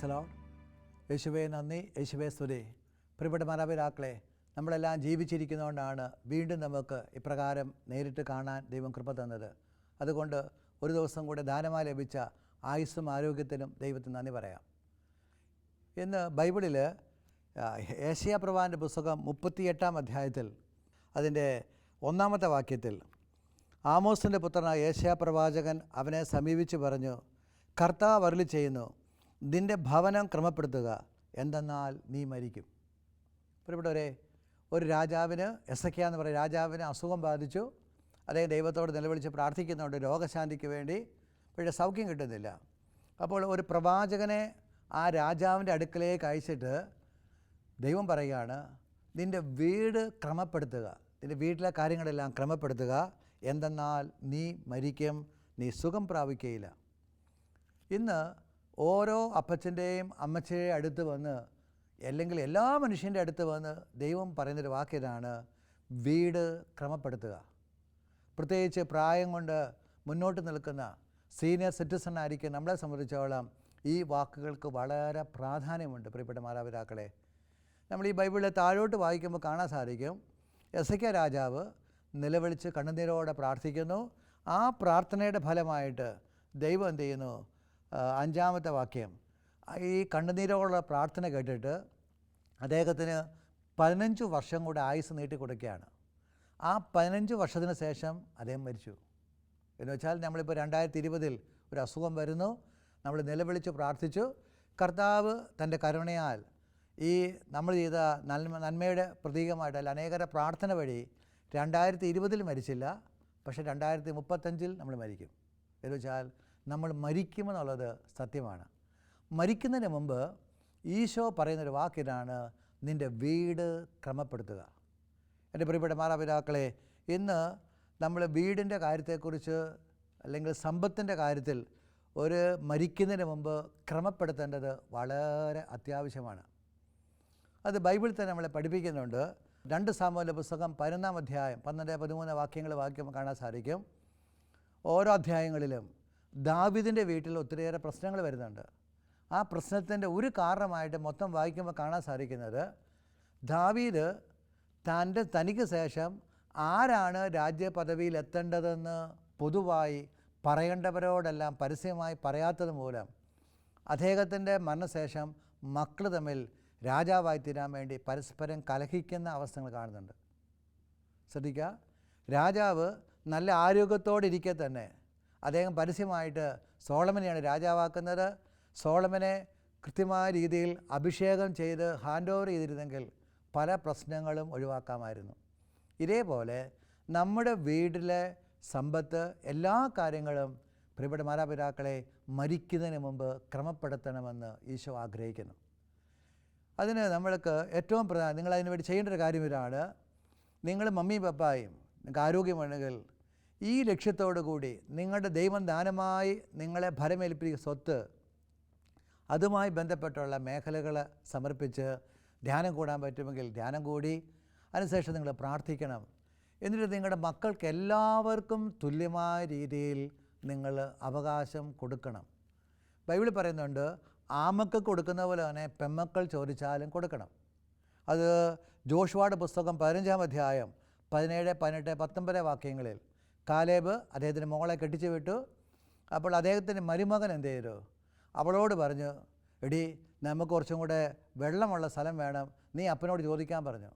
പ്രൈസലോ യേശുവേ നന്ദി. യേശുവേ സ്തുതി. പ്രിയപ്പെട്ട മാതാപിതാക്കളെ നമ്മളെല്ലാം ജീവിച്ചിരിക്കുന്നതുകൊണ്ടാണ് വീണ്ടും നമുക്ക് ഇപ്രകാരം നേരിട്ട് കാണാൻ ദൈവം കൃപ തന്നത്. അതുകൊണ്ട് ഒരു ദിവസം കൂടെ ദാനമായി ലഭിച്ച ആയുസ്സും ആരോഗ്യത്തിനും ദൈവത്തിന് നന്ദി പറയാം. ഇന്ന് ബൈബിളിൽ ഏഷ്യ പ്രവാന്റെ പുസ്തകം മുപ്പത്തിയെട്ടാം അധ്യായത്തിൽ അതിന്റെ ഒന്നാമത്തെ വാക്യത്തിൽ ആമോസിന്റെ പുത്രനായ ഏഷ്യ പ്രവാചകൻ അവനെ സമീപിച്ച് പറഞ്ഞു കർത്താവ് അരുളി ചെയ്യുന്നു നിന്റെ ഭവനം ക്രമപ്പെടുത്തുക. എന്തെന്നാൽ നീ മരിക്കും. പ്രിയപ്പെട്ടവരെ ഒരു രാജാവിന് എസയ്ക്ക എന്ന് പറയുന്ന രാജാവിന് അസുഖം ബാധിച്ചു. അദ്ദേഹം ദൈവത്തോട് നിലവിളിച്ച് പ്രാർത്ഥിക്കുന്നുണ്ട്. രോഗശാന്തിക്ക് വേണ്ടി. പക്ഷേ സൗഖ്യം കിട്ടുന്നില്ല. അപ്പോൾ ഒരു പ്രവാചകനെ ആ രാജാവിന്റെ അടുക്കലേക്ക് അയച്ചിട്ട് ദൈവം പറയുകയാണ് നിന്റെ വീട് ക്രമപ്പെടുത്തുക. നിന്റെ വീട്ടിലെ കാര്യങ്ങളെല്ലാം ക്രമപ്പെടുത്തുക. എന്തെന്നാൽ നീ മരിക്കും. നീ സുഖം പ്രാപിക്കുകയില്ല ഇന്ന് ഓരോ അപ്പച്ചന്റെയും അമ്മച്ചയെ അടുത്ത് വന്ന് അല്ലെങ്കിൽ എല്ലാ മനുഷ്യന്റെ അടുത്ത് വന്ന് ദൈവം പറയുന്നൊരു വാക്കിതാണ് വീട് ക്രമപ്പെടുത്തുക. പ്രത്യേകിച്ച് പ്രായം കൊണ്ട് മുന്നോട്ട് നിൽക്കുന്ന സീനിയർ സിറ്റിസൺ ആയിരിക്കും നമ്മളെ സംബന്ധിച്ചോളം ഈ വാക്കുകൾക്ക് വളരെ പ്രാധാന്യമുണ്ട് പ്രിയപ്പെട്ട മാതാപിതാക്കളെ. നമ്മൾ ഈ ബൈബിളിൽ താഴോട്ട് വായിക്കുമ്പോൾ കാണാൻ സാധിക്കും എസയ്ക്ക രാജാവ് നിലവിളിച്ച് കണ്ണുനീരോടെ പ്രാർത്ഥിക്കുന്നു. ആ പ്രാർത്ഥനയുടെ ഫലമായിട്ട് ദൈവം എന്ത് ചെയ്യുന്നു? അഞ്ചാമത്തെ വാക്യം. ഈ കണ്ണുനീരോടുള്ള പ്രാർത്ഥന കേട്ടിട്ട് അദ്ദേഹത്തിന് പതിനഞ്ച് വർഷം കൂടെ ആയുസ് നീട്ടി കൊടുക്കുകയാണ്. ആ പതിനഞ്ച് വർഷത്തിന് ശേഷം അദ്ദേഹം മരിച്ചു. എന്ന് വെച്ചാൽ നമ്മളിപ്പോൾ രണ്ടായിരത്തി ഇരുപതിൽ ഒരു അസുഖം വരുന്നു. നമ്മൾ നിലവിളിച്ച് പ്രാർത്ഥിച്ചു. കർത്താവ് തന്റെ കരുണയാൽ ഈ നമ്മൾ ചെയ്ത നന്മ നന്മയുടെ പ്രതീകമായിട്ട് അല്ല അനേകര പ്രാർത്ഥന വഴി രണ്ടായിരത്തി ഇരുപതിൽ മരിച്ചില്ല. പക്ഷേ രണ്ടായിരത്തി മുപ്പത്തഞ്ചിൽ നമ്മൾ മരിക്കും. എന്ന് വെച്ചാൽ നമ്മൾ മരിക്കുമെന്നുള്ളത് സത്യമാണ്. മരിക്കുന്നതിന് മുമ്പ് ഈശോ പറയുന്നൊരു വാക്കിനാണ് നിന്റെ വീട് ക്രമപ്പെടുത്തുക. എന്റെ പ്രിയപ്പെട്ട മാതാപിതാക്കളെ ഇന്ന് നമ്മൾ വീടിന്റെ കാര്യത്തെക്കുറിച്ച് അല്ലെങ്കിൽ സമ്പത്തിന്റെ കാര്യത്തിൽ ഒരു മരിക്കുന്നതിന് മുമ്പ് ക്രമപ്പെടുത്തേണ്ടത് വളരെ അത്യാവശ്യമാണ്. അത് ബൈബിളിൽ തന്നെ നമ്മളെ പഠിപ്പിക്കുന്നുണ്ട്. രണ്ട് സാമൂഹ്യ പുസ്തകം പതിനൊന്നാം അധ്യായം പന്ത്രണ്ട് പതിമൂന്ന് വാക്യങ്ങൾ വാക്യം കാണാൻ സാധിക്കും. ഓരോ അധ്യായങ്ങളിലും ദാവിദിന്റെ വീട്ടിൽ ഒത്തിരിയേറെ പ്രശ്നങ്ങൾ വരുന്നുണ്ട്. ആ പ്രശ്നത്തിന്റെ ഒരു കാരണമായിട്ട് മൊത്തം വായിക്കുമ്പോൾ കാണാൻ സാധിക്കുന്നത് ദാവീദ് തന്റെ തനിക്ക് ശേഷം ആരാണ് രാജ്യപദവിയിൽ എത്തേണ്ടതെന്ന് പൊതുവായി പറയേണ്ടവരോടെല്ലാം പരസ്യമായി പറയാത്തത് മൂലം അദ്ദേഹത്തിന്റെ മരണശേഷം മക്കൾ തമ്മിൽ രാജാവായി തീരാൻ വേണ്ടി പരസ്പരം കലഹിക്കുന്ന അവസ്ഥകൾ കാണുന്നുണ്ട്. ശ്രദ്ധിക്കുക രാജാവ് നല്ല ആരോഗ്യത്തോടെ ഇരിക്കെ തന്നെ. അദ്ദേഹം പരസ്യമായിട്ട് സോളമനെയാണ് രാജാവാക്കുന്നത്. സോളമനെ കൃത്യമായ രീതിയിൽ അഭിഷേകം ചെയ്ത് ഹാൻഡ് ഓവർ ചെയ്തിരുന്നെങ്കിൽ പല പ്രശ്നങ്ങളും ഒഴിവാക്കാമായിരുന്നു. ഇതേപോലെ നമ്മുടെ വീട്ടിലെ സമ്പത്ത് എല്ലാ കാര്യങ്ങളും പ്രിയപ്പെട്ട മാതാപിതാക്കളെ മരിക്കുന്നതിന് മുമ്പ് ക്രമപ്പെടുത്തണമെന്ന് ഈശോ ആഗ്രഹിക്കുന്നു. അതിന് നമ്മൾക്ക് ഏറ്റവും പ്രധാനം നിങ്ങൾ വേണ്ടി ചെയ്യേണ്ട ഒരു കാര്യം ഇതാണ്. നിങ്ങൾ മമ്മിയും പപ്പായും നിങ്ങൾക്ക് ആരോഗ്യമുണ്ടെങ്കിൽ ഈ ലക്ഷ്യത്തോടു കൂടി നിങ്ങളുടെ ദൈവം ദാനമായി നിങ്ങളെ ഭരമേൽപ്പിക്കുന്ന സ്വത്ത് അതുമായി ബന്ധപ്പെട്ടുള്ള മേഖലകൾ സമർപ്പിച്ച് ധ്യാനം കൂടാൻ പറ്റുമെങ്കിൽ ധ്യാനം കൂടി അതിനുശേഷം നിങ്ങൾ പ്രാർത്ഥിക്കണം. എന്നിട്ട് നിങ്ങളുടെ മക്കൾക്ക് എല്ലാവർക്കും തുല്യമായ രീതിയിൽ നിങ്ങൾ അവകാശം കൊടുക്കണം. ബൈബിൾ പറയുന്നുണ്ട് ആമക്ക് കൊടുക്കുന്ന പോലെ തന്നെ പെമ്മക്കൾ ചോദിച്ചാലും കൊടുക്കണം. അത് ജോഷുവാട് പുസ്തകം പതിനഞ്ചാം അധ്യായം പതിനേഴ് പതിനെട്ട് പത്തൊമ്പത് വാക്യങ്ങളിൽ കാലേബ് അദ്ദേഹത്തിന് മോളെ കെട്ടിച്ചു വിട്ടു. അപ്പോൾ അദ്ദേഹത്തിന്റെ മരുമകൻ എന്ത് ചെയ്തു? അവളോട് പറഞ്ഞു എടി നമുക്ക് കുറച്ചും കൂടെ വെള്ളമുള്ള സ്ഥലം വേണം. നീ അപ്പനോട് ചോദിക്കാൻ പറഞ്ഞു.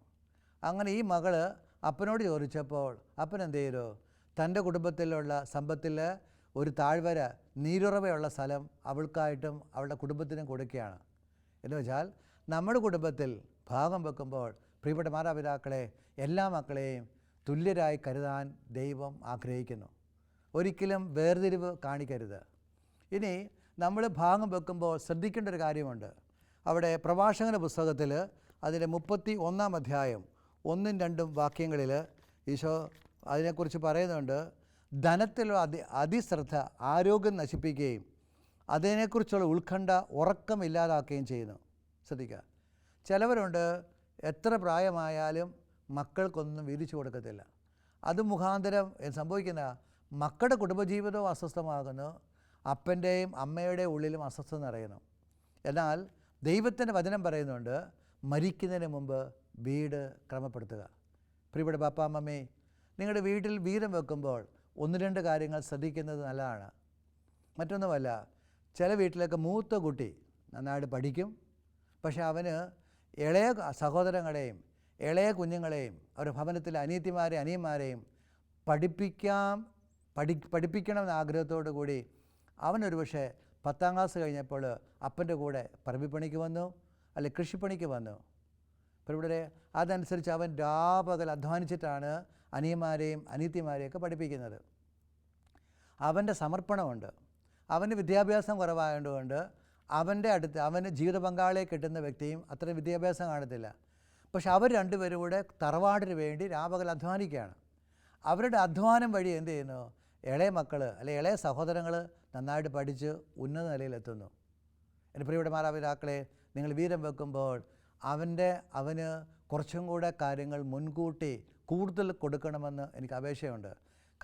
അങ്ങനെ ഈ മകൾ അപ്പനോട് ചോദിച്ചപ്പോൾ അപ്പൻ എന്ത് ചെയ്തു? തന്റെ കുടുംബത്തിലുള്ള സമ്പത്തിൽ ഒരു താഴ്വര നീരുറവയുള്ള സ്ഥലം അവൾക്കായിട്ടും അവളുടെ കുടുംബത്തിനും കൊടുക്കുകയാണ്. എന്ന് വെച്ചാൽ നമ്മുടെ കുടുംബത്തിൽ ഭാഗം വെക്കുമ്പോൾ പ്രിയപ്പെട്ട മാതാപിതാക്കളെ എല്ലാ മക്കളെയും തുല്യരായി കരുതാൻ ദൈവം ആഗ്രഹിക്കുന്നു. ഒരിക്കലും വേർതിരിവ് കാണിക്കരുത്. ഇനി നമ്മൾ ഭാഗം വെക്കുമ്പോൾ ശ്രദ്ധിക്കേണ്ട ഒരു കാര്യമുണ്ട്. അവിടെ പ്രഭാഷകന്റെ പുസ്തകത്തിൽ അതിന്റെ മുപ്പത്തി ഒന്നാം അധ്യായം ഒന്നും രണ്ടും വാക്യങ്ങളിൽ ഈശോ അതിനെക്കുറിച്ച് പറയുന്നുണ്ട് ധനത്തിലുള്ള അതി അതിശ്രദ്ധ ആരോഗ്യം നശിപ്പിക്കുകയും അതിനെക്കുറിച്ചുള്ള ഉത്കണ്ഠ ഉറക്കമില്ലാതാക്കുകയും ചെയ്യുന്നു. ശ്രദ്ധിക്കുക. ചിലവരുണ്ട് എത്ര പ്രായമായാലും മക്കൾക്കൊന്നും വീതിച്ചു കൊടുക്കത്തില്ല. അത് മുഖാന്തരം സംഭവിക്കുന്ന മക്കളുടെ കുടുംബജീവിതവും അസ്വസ്ഥമാകുന്നു. അപ്പന്റെയും അമ്മയുടെയും ഉള്ളിലും അസ്വസ്ഥത നിറയുന്നു. എന്നാൽ ദൈവത്തിന്റെ വചനം പറയുന്നുണ്ട് മരിക്കുന്നതിന് മുമ്പ് വീട് ക്രമപ്പെടുത്തുക. പ്രിയപ്പെട്ട പാപ്പാ മമ്മി നിങ്ങളുടെ വീട്ടിൽ വീരം വെക്കുമ്പോൾ ഒന്ന് രണ്ട് കാര്യങ്ങൾ ശ്രദ്ധിക്കുന്നത് നല്ലതാണ്. മറ്റൊന്നുമല്ല ചില വീട്ടിലൊക്കെ മൂത്ത കുട്ടി നന്നായിട്ട് പഠിക്കും. പക്ഷേ അവന് ഇളയ സഹോദരങ്ങളെയും ഇളയ കുഞ്ഞുങ്ങളെയും അവരുടെ ഭവനത്തിലെ അനിയത്തിമാരെയും അനിയന്മാരെയും പഠിപ്പിക്കാം പഠി പഠിപ്പിക്കണമെന്ന ആഗ്രഹത്തോടു കൂടി അവനൊരു പക്ഷേ പത്താം ക്ലാസ് കഴിഞ്ഞപ്പോൾ അപ്പന്റെ കൂടെ പറമ്പിപ്പണിക്ക് വന്നു അല്ലെ കൃഷിപ്പണിക്ക് വന്നു. അപ്പോൾ ഇവിടെ അതനുസരിച്ച് അവൻ രാപകൽ അധ്വാനിച്ചിട്ടാണ് അനിയന്മാരെയും അനിയത്തിമാരെയൊക്കെ പഠിപ്പിക്കുന്നത്. അവന്റെ സമർപ്പണമുണ്ട്. അവന് വിദ്യാഭ്യാസം കുറവായതുകൊണ്ട് അവന്റെ അടുത്ത് അവന് ജീവിത പങ്കാളിയെ കിട്ടുന്ന വ്യക്തിയും അത്ര വിദ്യാഭ്യാസം കാണത്തില്ല. പക്ഷെ അവർ രണ്ടുപേരും കൂടെ തറവാടിന് വേണ്ടി രാപകൽ അധ്വാനിക്കുകയാണ്. അവരുടെ അധ്വാനം വഴി എന്ത് ചെയ്യുന്നു? ഇളയ മക്കൾ അല്ലെ ഇളയ സഹോദരങ്ങൾ നന്നായിട്ട് പഠിച്ച് ഉന്നത നിലയിലെത്തുന്നു. എന്റെ പ്രിയയുടെ മാതാപിതാക്കളെ നിങ്ങൾ വീരം വെക്കുമ്പോൾ അവന്റെ അവന് കുറച്ചും കൂടെ കാര്യങ്ങൾ മുൻകൂട്ടി കൂടുതൽ കൊടുക്കണമെന്ന് എനിക്ക് അപേക്ഷയുണ്ട്.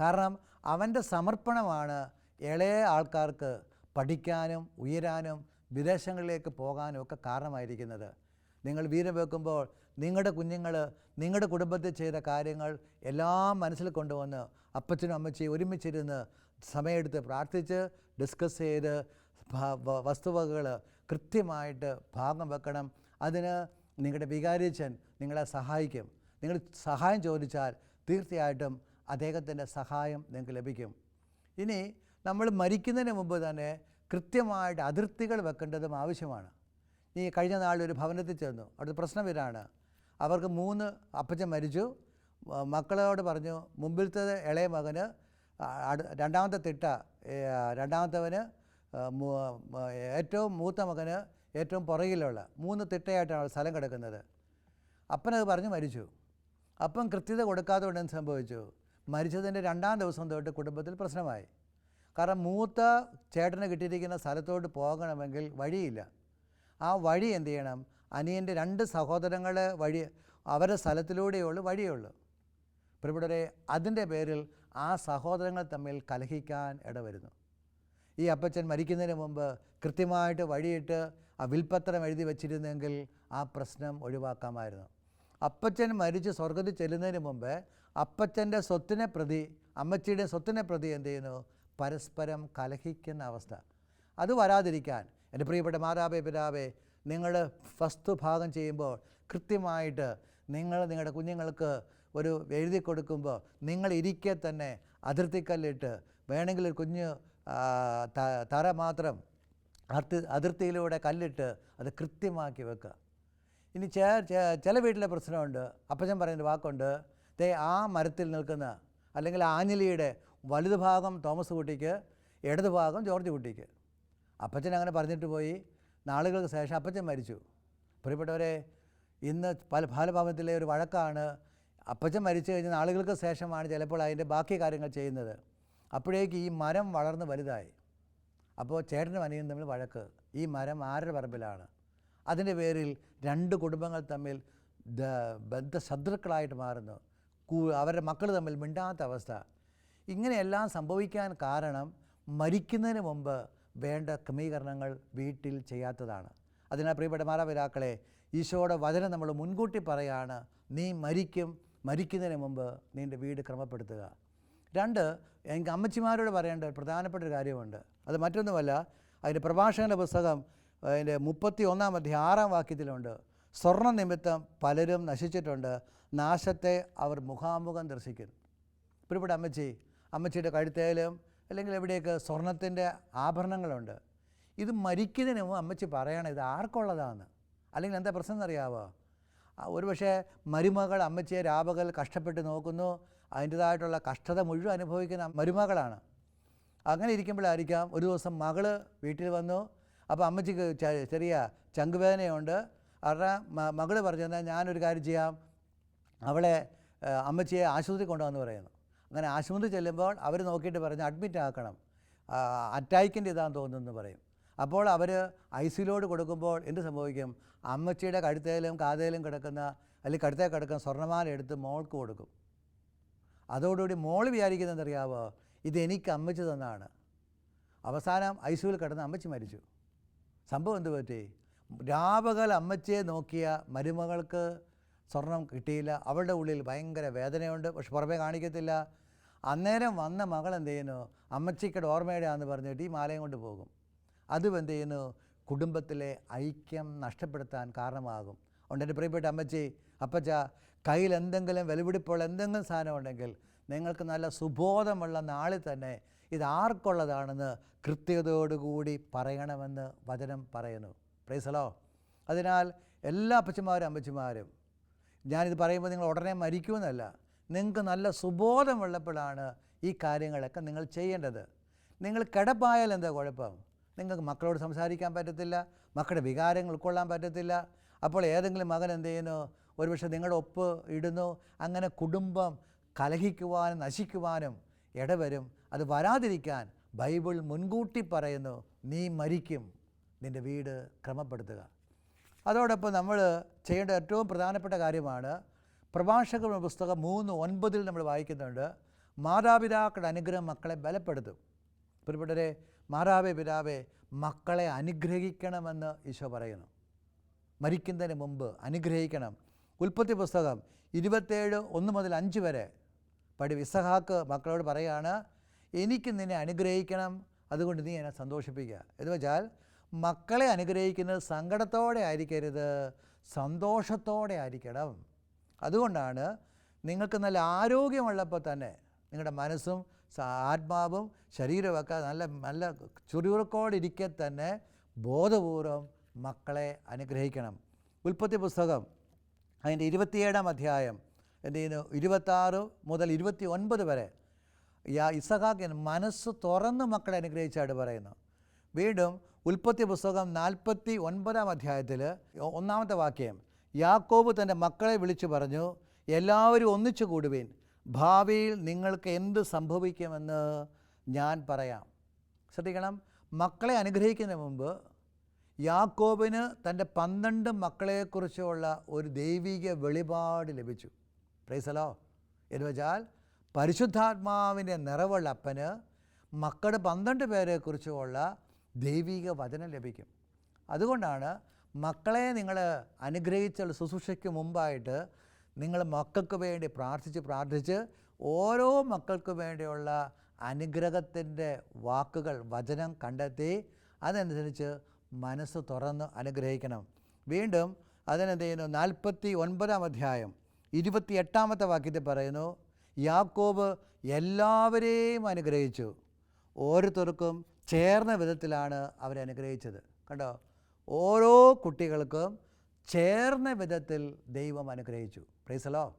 കാരണം അവന്റെ സമർപ്പണമാണ് ഇളയ ആൾക്കാർക്ക് പഠിക്കാനും ഉയരാനും വിദേശങ്ങളിലേക്ക് പോകാനും ഒക്കെ കാരണമായിരിക്കുന്നത്. നിങ്ങൾ വീരം വെക്കുമ്പോൾ നിങ്ങളുടെ കുഞ്ഞുങ്ങൾ നിങ്ങളുടെ കുടുംബത്തിൽ ചെയ്ത കാര്യങ്ങൾ എല്ലാം മനസ്സിൽ കൊണ്ടുവന്ന് അപ്പച്ചനും അമ്മച്ചിയും ഒരുമിച്ചിരുന്ന് സമയമെടുത്ത് പ്രാർത്ഥിച്ച് ഡിസ്കസ് ചെയ്ത് വസ്തുവകകൾ കൃത്യമായിട്ട് ഭാഗം വെക്കണം. അതിന് നിങ്ങളുടെ വികാരിച്ചൻ നിങ്ങളെ സഹായിക്കും. നിങ്ങൾ സഹായം ചോദിച്ചാൽ തീർച്ചയായിട്ടും അദ്ദേഹത്തിന്റെ സഹായം നിങ്ങൾക്ക് ലഭിക്കും. ഇനി നമ്മൾ മരിക്കുന്നതിന് മുമ്പ് തന്നെ കൃത്യമായിട്ട് അതിർത്തികൾ വെക്കേണ്ടതും ആവശ്യമാണ്. ഈ കഴിഞ്ഞ നാളിൽ ഒരു ഭവനത്തിൽ ചെന്നു. അവിടുത്തെ പ്രശ്നം ഇതാണ്. അവർക്ക് മൂന്ന് അപ്പച്ചൻ മരിച്ചു. മക്കളോട് പറഞ്ഞു മുമ്പിലത്തെ ഇളയ മകന് രണ്ടാമത്തെ തിട്ട രണ്ടാമത്തവന് ഏറ്റവും മൂത്ത മകന് ഏറ്റവും പുറകിലുള്ള മൂന്ന് തിട്ടയായിട്ടാണ് സ്ഥലം കിടക്കുന്നത്. അപ്പനത് പറഞ്ഞ് മരിച്ചു. അപ്പം കൃത്യത കൊടുക്കാതെ കൊണ്ട് എന്ത് സംഭവിച്ചു? മരിച്ചതിന്റെ രണ്ടാം ദിവസം തൊട്ട് കുടുംബത്തിൽ പ്രശ്നമായി. കാരണം മൂത്ത ചേട്ടന് കിട്ടിയിരിക്കുന്ന സ്ഥലത്തോട്ട് പോകണമെങ്കിൽ വഴിയില്ല. ആ വഴി എന്ത് ചെയ്യണം? അനിയന്റെ രണ്ട് സഹോദരങ്ങൾ വഴി അവരുടെ സ്ഥലത്തിലൂടെയുള്ളൂ വഴിയുള്ളൂ. പ്രിയപ്പെട്ടവരെ അതിന്റെ പേരിൽ ആ സഹോദരങ്ങൾ തമ്മിൽ കലഹിക്കാൻ ഇടവരുന്നു. ഈ അപ്പച്ചൻ മരിക്കുന്നതിന് മുമ്പ് കൃത്യമായിട്ട് വഴിയിട്ട് ആ വിൽപ്പത്രം എഴുതി വച്ചിരുന്നെങ്കിൽ ആ പ്രശ്നം ഒഴിവാക്കാമായിരുന്നു. അപ്പച്ചൻ മരിച്ച് സ്വർഗത്തിൽ ചെല്ലുന്നതിന് മുമ്പ് അപ്പച്ചന്റെ സ്വത്തിനെ പ്രതി അമ്മച്ചിയുടെ സ്വത്തിനെ പ്രതി എന്ത് ചെയ്യുന്നു? പരസ്പരം കലഹിക്കുന്ന അവസ്ഥ. അത് വരാതിരിക്കാൻ എന്റെ പ്രിയപ്പെട്ട മാതാപേ പിതാവേ നിങ്ങൾ ഫസ്റ്റ് ഭാഗം ചെയ്യുമ്പോൾ കൃത്യമായിട്ട് നിങ്ങൾ നിങ്ങളുടെ കുഞ്ഞുങ്ങൾക്ക് ഒരു എഴുതി കൊടുക്കുമ്പോൾ നിങ്ങൾ ഇരിക്കെ തന്നെ അതിർത്തിക്കല്ലിട്ട് വേണമെങ്കിൽ ഒരു കുഞ്ഞ് തറ മാത്രം അതിർത്തി അതിർത്തിയിലൂടെ കല്ലിട്ട് അത് കൃത്യമാക്കി വെക്കുക. ഇനി ചേ ചില വീട്ടിലെ പ്രശ്നമുണ്ട്. അപ്പച്ചൻ പറയുന്ന വാക്കുണ്ട്. ദേ ആ മരത്തിൽ നിൽക്കുന്ന അല്ലെങ്കിൽ ആഞ്ഞിലിയുടെ വലുത് ഭാഗം തോമസ് കുട്ടിക്ക് ഇടത് ഭാഗം ജോർജ് കുട്ടിക്ക്. അപ്പച്ചൻ അങ്ങനെ പറഞ്ഞിട്ട് പോയി. നാളുകൾക്ക് ശേഷം അപ്പച്ചൻ മരിച്ചു. പ്രിയപ്പെട്ടവരെ ഇന്ന് പല ഫാലഭാവത്തിലെ ഒരു വഴക്കാണ് അപ്പച്ചൻ മരിച്ചു കഴിഞ്ഞ നാളുകൾക്ക് ശേഷമാണ് ചിലപ്പോൾ അതിന്റെ ബാക്കി കാര്യങ്ങൾ ചെയ്യുന്നത്. അപ്പോഴേക്ക് ഈ മരം വളർന്ന് വലുതായി. അപ്പോൾ ചേട്ടനും അനിയനും തമ്മിൽ വഴക്ക്. ഈ മരം ആരുടെ പറമ്പിലാണ്? അതിന്റെ പേരിൽ രണ്ട് കുടുംബങ്ങൾ തമ്മിൽ ബന്ധ ശത്രുക്കളായിട്ട് മാറുന്നു. അവരുടെ മക്കൾ തമ്മിൽ മിണ്ടാത്ത അവസ്ഥ. ഇങ്ങനെയെല്ലാം സംഭവിക്കാൻ കാരണം മരിക്കുന്നതിന് മുമ്പ് വേണ്ട ക്രമീകരണങ്ങൾ വീട്ടിൽ ചെയ്യാത്തതാണ്. അതിനാൽ പ്രിയപ്പെട്ട മാതാപിതാക്കളെ ഈശോയുടെ വചനം നമ്മൾ മുൻകൂട്ടി പറയാണ് നീ മരിക്കും മരിക്കുന്നതിന് മുമ്പ് നിന്റെ വീട് ക്രമപ്പെടുത്തുക. രണ്ട് എനിക്ക് അമ്മച്ചിമാരോട് പറയേണ്ട ഒരു പ്രധാനപ്പെട്ട ഒരു കാര്യമുണ്ട്. അത് മറ്റൊന്നുമല്ല അതിന്റെ പ്രഭാഷകന്റെ പുസ്തകം അതിന്റെ മുപ്പത്തി ഒന്നാം അധ്യായം ആറാം വാക്യത്തിലുണ്ട്. സ്വർണ നിമിത്തം പലരും നശിച്ചിട്ടുണ്ട് നാശത്തെ അവർ മുഖാമുഖം ദർശിക്കുന്നു പ്രിയപ്പെട്ട അമ്മച്ചി അമ്മച്ചിയുടെ കഴുത്തേലും അല്ലെങ്കിൽ എവിടെയൊക്കെ സ്വർണത്തിന്റെ ആഭരണങ്ങളുണ്ട്. ഇത് മരിക്കുന്നതിന് മുമ്പ് അമ്മച്ചി പറയണം ഇത് ആർക്കുള്ളതാണ് അല്ലെങ്കിൽ എന്താ പ്രശ്നം എന്നറിയാവോ? ഒരു ഒരുപക്ഷെ മരുമകൾ അമ്മച്ചിയെ രാപകൽ കഷ്ടപ്പെട്ട് നോക്കുന്നു. അതിന്റേതായിട്ടുള്ള കഷ്ടത മുഴുവൻ അനുഭവിക്കുന്ന മരുമകളാണ്. അങ്ങനെ ഇരിക്കുമ്പോഴായിരിക്കാം ഒരു ദിവസം മകൾ വീട്ടിൽ വന്നു. അപ്പോൾ അമ്മച്ചിക്ക് ചെറിയ ചങ്കുവേദനയുണ്ട് അവരുടെ മകൾ പറഞ്ഞു പറഞ്ഞാൽ ഞാനൊരു കാര്യം ചെയ്യാം. അവളെ അമ്മച്ചിയെ ആശുപത്രി കൊണ്ടുവന്ന് പറയുന്നു. അങ്ങനെ ആശുപത്രി ചെല്ലുമ്പോൾ അവർ നോക്കിയിട്ട് പറഞ്ഞ് അഡ്മിറ്റ് ആക്കണം. അറ്റാക്കിന്റെ ഇതാന്ന് തോന്നുന്നു പറയും. അപ്പോൾ അവർ ഐ സിയിലോട് കൊടുക്കുമ്പോൾ എന്ത് സംഭവിക്കും? അമ്മച്ചിയുടെ കഴുത്തേലും കാതേലും കിടക്കുന്ന അല്ലെങ്കിൽ കഴുത്തേ കിടക്കുന്ന സ്വർണമാല എടുത്ത് മോൾക്ക് കൊടുക്കും. അതോടുകൂടി മോൾ വിചാരിക്കുന്നത് അറിയാവോ ഇത് എനിക്ക് അമ്മച്ചി തന്നാണ്. അവസാനം ഐ സിയുവിൽ കിടന്ന് അമ്മച്ചി മരിച്ചു. സംഭവം എന്ത് പറ്റി? രാപകൽ അമ്മച്ചിയെ നോക്കിയ മരുമകൾക്ക് സ്വർണം കിട്ടിയില്ല. അവളുടെ ഉള്ളിൽ ഭയങ്കര വേദനയുണ്ട്. പക്ഷെ പുറമേ കാണിക്കത്തില്ല. അന്നേരം വന്ന മകൾ എന്ത് ചെയ്യുന്നു? അമ്മച്ചിക്കയുടെ ഓർമ്മയുടെയാന്ന് പറഞ്ഞിട്ട് ഈ മാലയും കൊണ്ട് പോകും. അതും എന്ത് ചെയ്യുന്നു? കുടുംബത്തിലെ ഐക്യം നഷ്ടപ്പെടുത്താൻ കാരണമാകും. അതുകൊണ്ട് എന്റെ പ്രിയപ്പെട്ട അമ്മച്ചി അപ്പച്ച കയ്യിൽ എന്തെങ്കിലും വിലപിടിപ്പുള്ള എന്തെങ്കിലും സാധനം ഉണ്ടെങ്കിൽ നിങ്ങൾക്ക് നല്ല സുബോധമുള്ള നാളിൽ തന്നെ ഇത് ആർക്കുള്ളതാണെന്ന് കൃത്യതയോടുകൂടി പറയണമെന്ന് വചനം പറയുന്നു. പ്രൈസലോ അതിനാൽ എല്ലാ അപ്പച്ചന്മാരും അമ്മച്ചിമാരും ഞാനിത് പറയുമ്പോൾ നിങ്ങൾ ഉടനെ മരിക്കുമെന്നല്ല നിങ്ങൾക്ക് നല്ല സുബോധമുള്ളപ്പോഴാണ് ഈ കാര്യങ്ങളൊക്കെ നിങ്ങൾ ചെയ്യേണ്ടത്. നിങ്ങൾ കിടപ്പായാൽ എന്താ കുഴപ്പം? നിങ്ങൾക്ക് മക്കളോട് സംസാരിക്കാൻ പറ്റത്തില്ല മക്കളുടെ വികാരങ്ങൾ ഉൾക്കൊള്ളാൻ പറ്റത്തില്ല. അപ്പോൾ ഏതെങ്കിലും മകൻ എന്ത് ചെയ്യുന്നു? ഒരുപക്ഷെ നിങ്ങളുടെ ഒപ്പ് ഇടുന്നു. അങ്ങനെ കുടുംബം കലഹിക്കുവാനും നശിക്കുവാനും ഇടവരും. അത് വരാതിരിക്കാൻ ബൈബിൾ മുൻകൂട്ടി പറയുന്നു നീ മരിക്കും. നിന്റെ വീട് ക്രമപ്പെടുത്തുക. അതോടൊപ്പം നമ്മൾ ചെയ്യേണ്ട ഏറ്റവും പ്രധാനപ്പെട്ട കാര്യമാണ് പ്രഭാഷക പുസ്തകം മൂന്ന് ഒൻപതിൽ നമ്മൾ വായിക്കുന്നുണ്ട്. മാതാപിതാക്കളുടെ അനുഗ്രഹം മക്കളെ ബലപ്പെടുത്തും. പ്രിയപ്പെട്ടവരെ മാതാവേ പിതാവേ മക്കളെ അനുഗ്രഹിക്കണമെന്ന് ഈശോ പറയുന്നു. മരിക്കുന്നതിന് മുമ്പ് അനുഗ്രഹിക്കണം. ഉൽപ്പത്തി പുസ്തകം ഇരുപത്തേഴ് ഒന്ന് മുതൽ അഞ്ച് വരെ പടി വിസഹാക്ക് മക്കളോട് പറയുകയാണ് എനിക്ക് നിന്നെ അനുഗ്രഹിക്കണം അതുകൊണ്ട് നീ എന്നെ സന്തോഷിപ്പിക്കുക. എന്ന് വെച്ചാൽ മക്കളെ അനുഗ്രഹിക്കുന്നത് സങ്കടത്തോടെ ആയിരിക്കരുത് സന്തോഷത്തോടെ ആയിരിക്കണം. അതുകൊണ്ടാണ് നിങ്ങൾക്ക് നല്ല ആരോഗ്യമുള്ളപ്പോൾ തന്നെ നിങ്ങളുടെ മനസ്സും ആത്മാവും ശരീരമൊക്കെ നല്ല നല്ല ചുരുക്കോടിരിക്കെ തന്നെ ബോധപൂർവം മക്കളെ അനുഗ്രഹിക്കണം. ഉൽപ്പത്തി പുസ്തകം അതിന്റെ ഇരുപത്തിയേഴാം അധ്യായം എന്ത് ചെയ്യുന്നു? ഇരുപത്താറ് മുതൽ ഇരുപത്തി ഒൻപത് വരെ യാ ഇസഹാക്കിൻ മനസ്സ് തുറന്ന് മക്കളെ അനുഗ്രഹിച്ചായിട്ട് പറയുന്നു. വീണ്ടും ഉൽപ്പത്തി പുസ്തകം നാൽപ്പത്തി ഒൻപതാം അധ്യായത്തിൽ ഒന്നാമത്തെ വാക്യം യാക്കോബ് തന്റെ മക്കളെ വിളിച്ചു പറഞ്ഞു എല്ലാവരും ഒന്നിച്ചു കൂടുവീൻ. ഭാവിയിൽ നിങ്ങൾക്ക് എന്ത് സംഭവിക്കുമെന്ന് ഞാൻ പറയാം. ശ്രദ്ധിക്കണം മക്കളെ അനുഗ്രഹിക്കുന്നതിന് മുമ്പ് യാക്കോബിന് തന്റെ പന്ത്രണ്ട് മക്കളെക്കുറിച്ചുള്ള ഒരു ദൈവിക വെളിപാട് ലഭിച്ചു. പ്രൈസലോ എന്ന് വെച്ചാൽ പരിശുദ്ധാത്മാവിന്റെ നിറവുള്ള അപ്പന് മക്കളുടെ പന്ത്രണ്ട് പേരെക്കുറിച്ചുള്ള ദൈവിക വചനം ലഭിക്കും. അതുകൊണ്ടാണ് മക്കളെ നിങ്ങൾ അനുഗ്രഹിച്ച ശുശ്രൂഷയ്ക്ക് മുമ്പായിട്ട് നിങ്ങൾ മക്കൾക്ക് വേണ്ടി പ്രാർത്ഥിച്ച് പ്രാർത്ഥിച്ച് ഓരോ മക്കൾക്ക് വേണ്ടിയുള്ള അനുഗ്രഹത്തിന്റെ വാക്കുകൾ വചനം കണ്ടെത്തി അതനുസരിച്ച് മനസ്സ് തുറന്ന് അനുഗ്രഹിക്കണം. വീണ്ടും അതിനെന്ത് ചെയ്യുന്നു? നാൽപ്പത്തി ഒൻപതാം അധ്യായം ഇരുപത്തി എട്ടാമത്തെ വാക്യത്തിൽ പറയുന്നു യാക്കോബ് എല്ലാവരെയും അനുഗ്രഹിച്ചു. ഓരോരുത്തർക്കും ചേർന്ന വിധത്തിലാണ് അവരെ അനുഗ്രഹിച്ചത്. കണ്ടോ? ഓരോ കുട്ടികൾക്കും ചേർന്ന വിധത്തിൽ ദൈവം അനുഗ്രഹിച്ചു. പ്രൈസലോ